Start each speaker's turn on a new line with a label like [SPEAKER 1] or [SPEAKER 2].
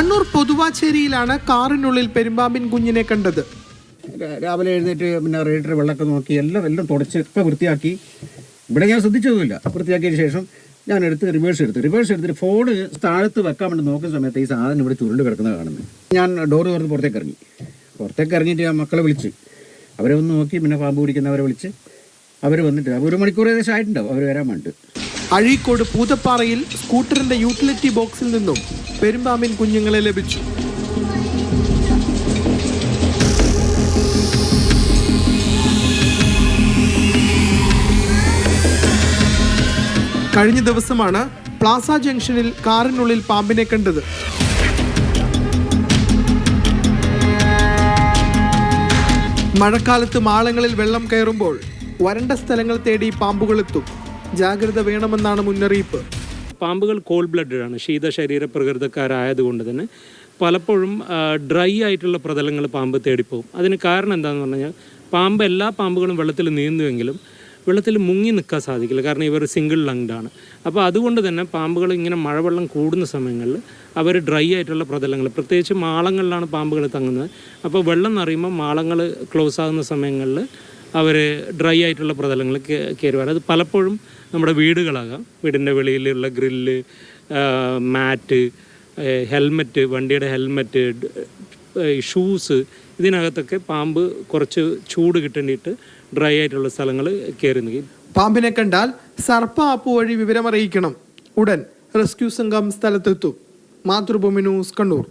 [SPEAKER 1] കടുവാച്ചേരിയിലാണ് കാറിനുള്ളിൽ പെരുമ്പാമ്പിൻ കുഞ്ഞിനെ കണ്ടത്.
[SPEAKER 2] രാവിലെ എഴുന്നേറ്റ് പിന്നെ റേഡിയർ വെള്ളമൊക്കെ നോക്കി എല്ലാം എല്ലാം തുടച്ച് ഒക്കെ വൃത്തിയാക്കി. ഇവിടെ ഞാൻ ശ്രദ്ധിച്ചതുമില്ല വൃത്തിയാക്കിയതിന് ശേഷം ഞാൻ എടുത്ത് റിവേഴ്സ് എടുത്ത്. റിവേഴ്സ് എടുത്തിട്ട് ഫോൺ താഴത്ത് വെക്കാൻ വേണ്ടി നോക്കുന്ന സമയത്ത് ഈ സാധനം ഇവിടെ ചുരുണ്ട് കിടക്കുന്നത് കാണുന്നത് ഞാൻ ഡോറ് തുറന്ന് പുറത്തേക്ക് ഇറങ്ങി. പുറത്തേക്ക് ഇറങ്ങിയിട്ട് ഞാൻ മക്കളെ വിളിച്ച്. അവരെ ഒന്ന് നോക്കി പിന്നെ പാമ്പ് പിടിക്കുന്നവരെ വിളിച്ച് അവർ വന്നിട്ട് ഒരു മണിക്കൂർ ഏകദേശം ആയിട്ടുണ്ടാവും. അവർ വരാൻ വേണ്ടി
[SPEAKER 1] അഴീക്കോട് പൂതപ്പാറയിൽ സ്കൂട്ടറിന്റെ യൂട്ടിലിറ്റി ബോക്സിൽ നിന്നും പെരുമ്പാമ്പിൻ കുഞ്ഞുങ്ങളെ ലഭിച്ചു. കഴിഞ്ഞ ദിവസമാണ് പ്ലാസ ജംഗ്ഷനിൽ കാറിനുള്ളിൽ പാമ്പിനെ കണ്ടത്. മഴക്കാലത്ത് മാളങ്ങളിൽ വെള്ളം കയറുമ്പോൾ വരണ്ട സ്ഥലങ്ങൾ തേടി പാമ്പുകളെത്തും ജാഗ്രത വേണമെന്നാണ് മുന്നറിയിപ്പ്.
[SPEAKER 3] പാമ്പുകൾ കോൾ ബ്ലഡഡ് ആണ് ശീതശരീര പ്രകൃതക്കാരായതുകൊണ്ട് തന്നെ. പലപ്പോഴും ഡ്രൈ ആയിട്ടുള്ള പ്രതലങ്ങൾ പാമ്പ് തേടിപ്പോകും. അതിന് കാരണം എന്താണെന്ന് പറഞ്ഞു കഴിഞ്ഞാൽ പാമ്പ് എല്ലാ പാമ്പുകളും വെള്ളത്തിൽ നീന്തുമെങ്കിലും വെള്ളത്തിൽ മുങ്ങി നിൽക്കാൻ സാധിക്കില്ല. കാരണം ഇവർ സിംഗിൾ ലങ്ഡ് ആണ്. അപ്പോൾ അതുകൊണ്ട് തന്നെ പാമ്പുകൾ ഇങ്ങനെ മഴവെള്ളം കൂടുന്ന സമയങ്ങളിൽ അവർ ഡ്രൈ ആയിട്ടുള്ള പ്രതലങ്ങൾ പ്രത്യേകിച്ച് മാളങ്ങളിലാണ് പാമ്പുകൾ തങ്ങുന്നത്. അപ്പോൾ വെള്ളം നിറയുമ്പോൾ മാളങ്ങൾ ക്ലോസ് ആകുന്ന സമയങ്ങളിൽ അവർ ഡ്രൈ ആയിട്ടുള്ള പ്രതലങ്ങൾ കയറുവാണ് അത് പലപ്പോഴും നമ്മുടെ വീടുകളാകാം. വീടിന്റെ വെളിയിലുള്ള ഗ്രില്ല് മാറ്റ് ഹെൽമെറ്റ് വണ്ടിയുടെ ഹെൽമെറ്റ് ഷൂസ് ഇതിനകത്തൊക്കെ പാമ്പ് കുറച്ച് ചൂട് കിട്ടേണ്ടിയിട്ട് ഡ്രൈ ആയിട്ടുള്ള സ്ഥലങ്ങൾ കയറി നിൽക്കും
[SPEAKER 1] പാമ്പിനെ കണ്ടാൽ സർപ്പ ആപ്പ് വഴി വിവരമറിയിക്കണം. ഉടൻ റെസ്ക്യൂ സംഘം സ്ഥലത്തെത്തും. മാതൃഭൂമി ന്യൂസ് കണ്ണൂർ.